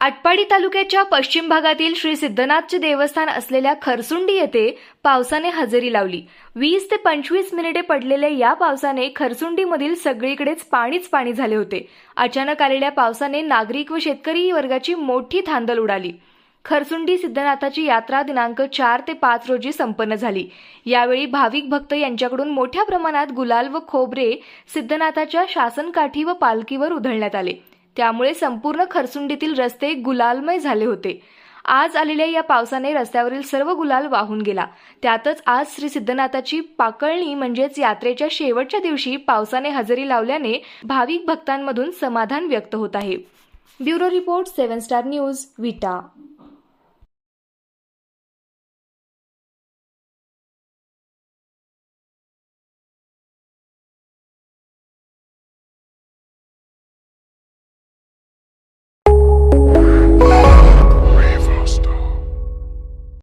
आटपाडी तालुक्याच्या पश्चिम भागातील श्री सिद्धनाथचे देवस्थान असलेल्या खरसुंडी येथे पावसाने हजेरी लावली. वीस ते पंचवीस मिनिटे पडलेल्या या पावसाने खरसुंडीमधील सगळीकडेच पाणीच पाणी झाले होते. अचानक आलेल्या पावसाने नागरिक व शेतकरी वर्गाची मोठी थांदल उडाली. खरसुंडी सिद्धनाथाची यात्रा दिनांक चार ते पाच रोजी संपन्न झाली. यावेळी भाविक भक्त यांच्याकडून मोठ्या प्रमाणात गुलाल व खोबरे सिद्धनाथाच्या शासनकाठी व पालखीवर उधळण्यात आले. त्यामुळे संपूर्ण खरसुंडीतील रस्ते गुलालमय झाले होते. आज आलेल्या या पावसाने रस्त्यावरील सर्व गुलाल वाहून गेला. त्यातच आज श्री सिद्धनाथाची पाकळणी म्हणजेच यात्रेच्या शेवटच्या दिवशी पावसाने हजेरी लावल्याने भाविक भक्तांमधून समाधान व्यक्त होत आहे. Bureau report seven star news Vita.